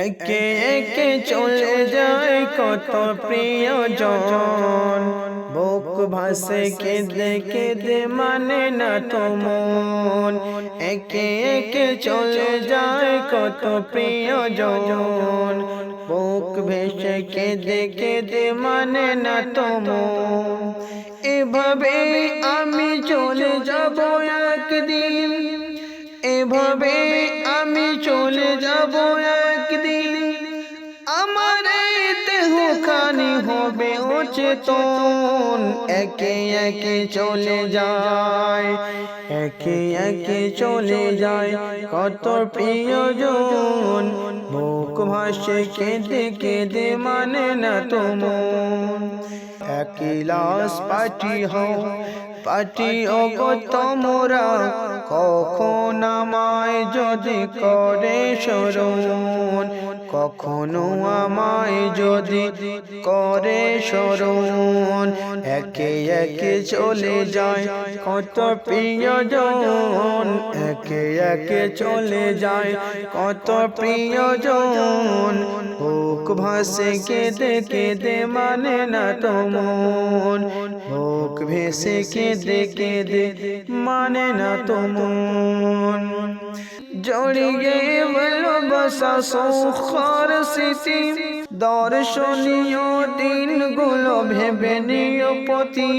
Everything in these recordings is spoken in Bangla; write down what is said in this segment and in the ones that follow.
একে একে চলে যায় কত প্রিয়জন। বুক ভাসে কেঁদে কেঁদে মানে না তো মন একে একে চলে যায় কত প্রিয়জন। বুক ভেসে কেঁদে কেঁদে মানে না তো মন এভাবে আমি চলে যাব একদিন। এভাবে আমি চলে যাব একদিন হবে অচেতন। একে একে চলে যায়। একে একে চলে যায়। কত প্রিয়জন। বুক ভাসে, কেঁদে কেঁদে মানে না তোমন লাশ পাটি হও পাটি ওগো তোমরা কখন আমায় যদি করে স্মরণ কখনো আমায় যদি করে স্মরণ একে একে চলে যায় কত প্রিয়জন? একে একে চলে যায় কত প্রিয়জন? বুক ভাসে কেঁদে কেঁদে মানে না তোমন ভেসে কেঁদে কেঁদে মানে না তোমন জড়িয়ে ভালোবাসা সুখর স্মৃতি। দর্শনীয় দিনগুলো ভেবে নিয় পতি।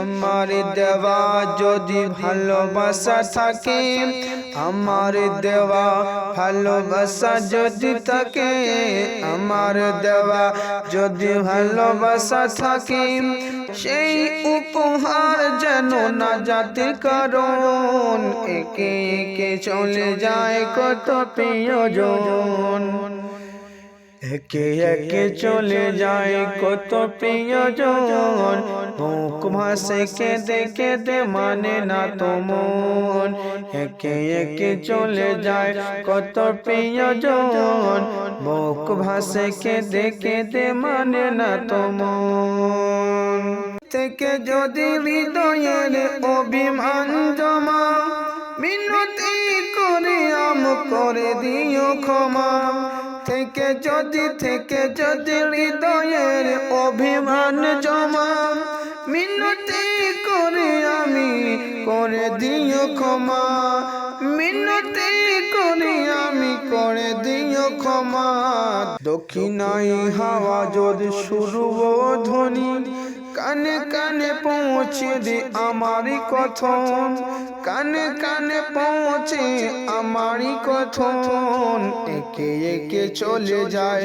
আমার দেওয়া যদি ভালোবাসা থাকে, আমার দেওয়া ভালোবাসা যদি থাকে, আমার দেওয়া যদি ভালোবাসা থাকে সেই উপহার যেন না যাতে কারণ। একে একে চলে যায় কত প্রিয়জন। একে একে চলে যায় কত প্রিয়জন। মুখ ভাসে কেঁদে কেঁদে মানে না তো মন। একে একে চলে যায় কত প্রিয়জন। মুখ ভাসে কেঁদে কেঁদে মানে না তো মন। থেকে যদি হৃদয়ের অভিমান জমা, মিনতি করে আম করে দিও ক্ষমা। থেকে যদি থেকে যদি হৃদয়ের অভিমান জমা, মিনতি করে আমি করে দিও ক্ষমা। মিনতি করে আমি করে দিও ক্ষমা। দক্ষিণাই হাওয়া যদি শুরু ধ্বনি কানে কানে পৌঁছে দে আমারই কথন। কানে কানে পৌঁছে আমারই কথন। একে একে চলে যায়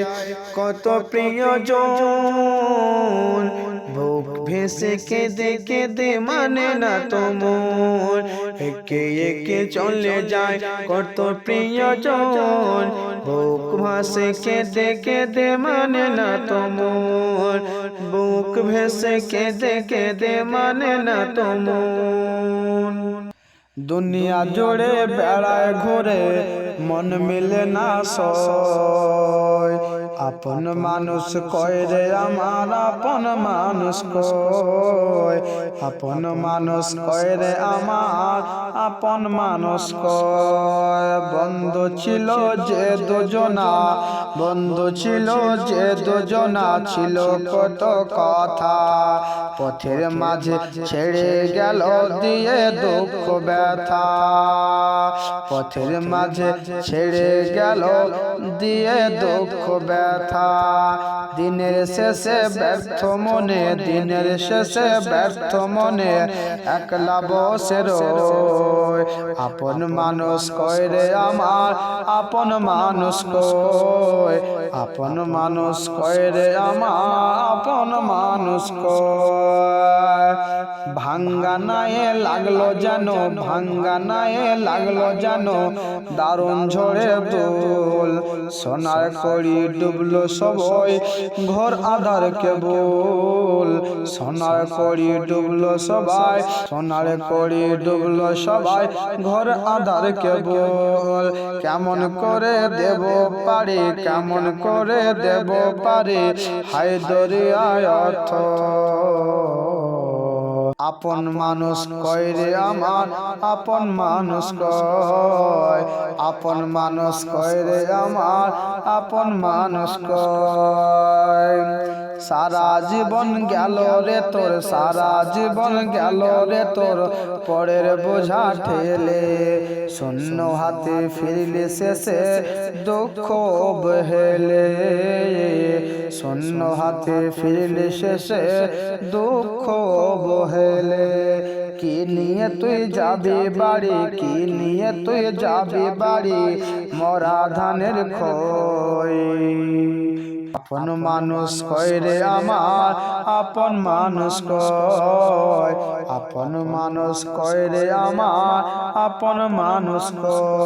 কত প্রিয়জন। বুক ভেসে কেঁদে কেঁদে মানে না তোমর একে একে চলে যায় কত প্রিয়জন। বুক ভাসে কেঁদে কেঁদে মানে না তোমর বুক ভেসে কেঁদে কেঁদে মানে না তোমর দুনিয়া জোড়ে বেড়ায় ঘুরে মন মিলে না সয়। আপন মানুষ কয় রে আমার আপন মানুষ কয়। আপন মানুষ কয় রে আমার আপন মানুষ কয়। বন্ধু ছিল যে দুজনা, বন্ধু ছিল যে দুজনা ছিল কত কথা। পথের মাঝে ছেড়ে গেল দিয়ে দুঃখ ব্যথা। পথের মাঝে ছেড়ে গেল দিয়ে দুঃখ ব্যথা। দিনের শেষে ব্যর্থ মনে, দিনের শেষে ব্যর্থ মনে, একলা বসে রয় আপন মানুষ কয় রে আমার? আপন মানুষ কয়। আপন মানুষ কয় রে আমার? আপন মানুষ কয়। ভাঙ্গা নায়ে লাগল জানো ভাঙ্গা নায়ে লাগল জানো দারুণ ঝড়ে দোল। সোনার কড়ি ডুবলো সবই ঘর আধার কেবল। সোনার কড়ি ডুবলো সবাই সোনার কড়ি ডুবলো সবাই। ঘর আধার কেবল। কেমন করে দেব পারি, কেমন করে দেব পারি, হায় দরিয়ায় অর্থ। আপন মানুষ কয় রে আমার, আপন মানুষ কয়। আপন মানুষ কয় রে আমার, আপন মানুষ কয়। সারা জীবন গেল রে তোর, সারা জীবন গেল রে তোর। পরের বোঝা ঠেলে শূন্য হাতে ফিরলে শেষে দুঃখ বহেলে। শূন্য হাতে ফিরলে শেষে দুঃখ বহেলে। কি নিয়ে তুই যাবি বাড়ি, কি নিয়ে তুই যাবি বাড়ি? মরা ধানের খই। আপন মানুষ কয় রে আমার? আপন মানুষ কয়। আপন মানুষ কয় রে আমার? আপন মানুষ কয়।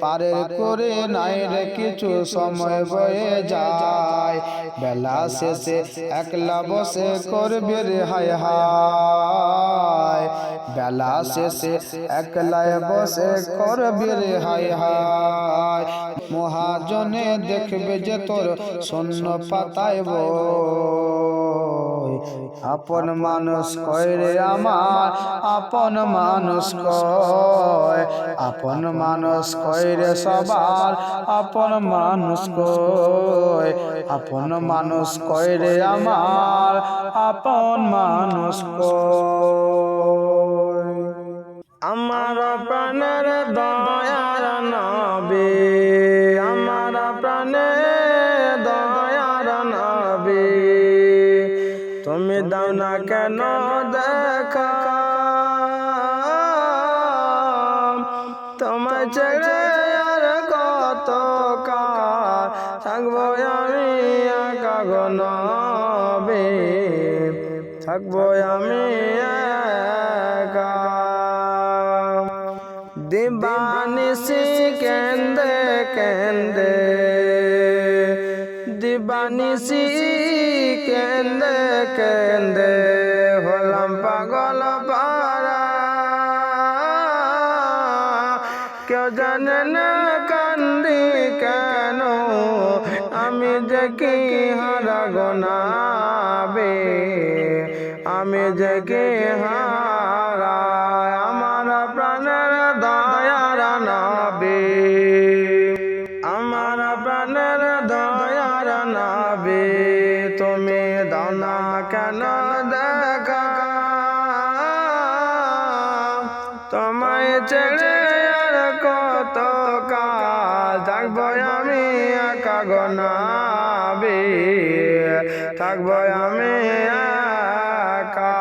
পারে করে নাই রে কিছু সময় বয়ে যায়। বেলা শেষে একলা বসে করবে রে হায় হায়। বেলা শেষে একলায় বসে করবে রে হায় হায় মহাজনে দেখবে যে তোর শূন্য পাতায় আপন মানুষ কয় রে আমার? আপন মানুষ কয়। আপন মানুষ কয় রে সবার? আপন মানুষ কয়। আপন মানুষ কয় রে আমার? আপন মানুষ কয়। থাকব আমি একা গনবে নবী। থাকব আমি একা। দিবানিসি কেন্দে কেন্দে দিবানিসি কেন্দে কেন্দে আমি একা গনাবে থাকব আমি একা।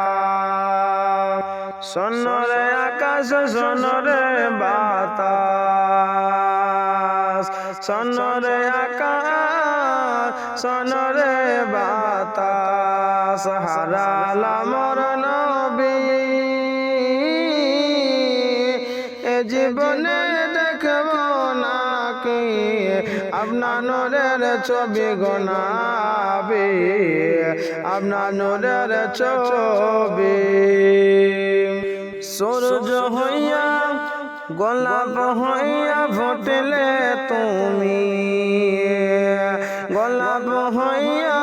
সোনরে আকাশ, সোনরে বাতাস। সোনরে আকাশ, সোনরে বাতাস। হারালা মর নবী। এ জীবনে আপনার নোরের ছবি গোনাবি আপনার নোরের ছবি। সূর্য হইয়া, গোলাপ হইয়া ফুটলে তুমি। গোলাপ হইয়া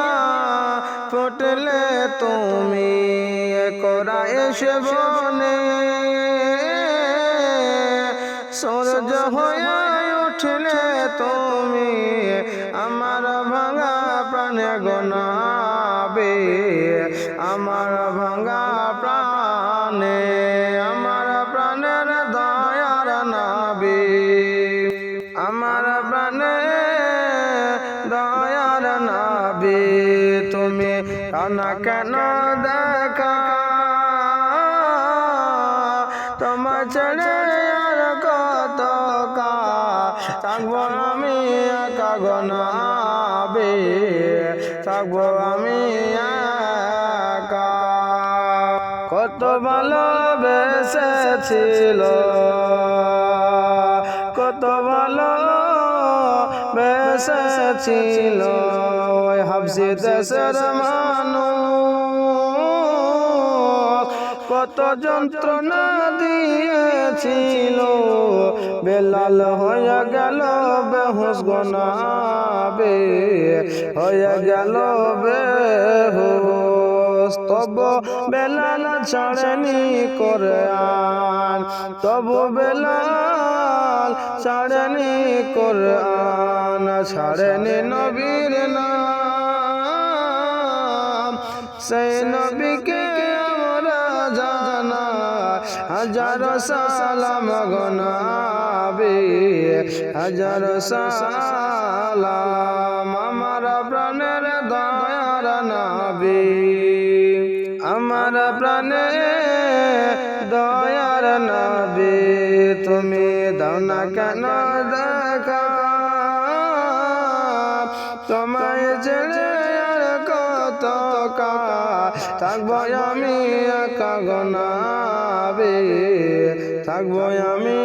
ফুটলে তুমি করা এসে বনে সূর্য হয়ে উঠলে তুমি গোনাবে আমার ভাঙা প্রাণে, আমার প্রাণের দয়ার নাবে আমার প্রাণে দয়ার নাবে তুমি কানা কেন দেখা ভালোবেসেছিল কত ভালো ওই হাফসি দেশের মানুষ। কত যন্ত্রণা দিয়েছিল। বেলাল হয়ে গেল বেহুস গনাবে, হয়ে গেল বেহুস তব বেলাল ছাড়নি কোরআন। তব বেলাল ছাড়নি কোরআন। ছাড়নি নবীর নাম। সেই নবীকে আমরা জানা হাজার সালাম গনাবে হাজার সালাম। দাও না কেন দেখা। তোমায় ছেড়ে আর কত কা থাকব আমি একা গনাবে থাকব আমি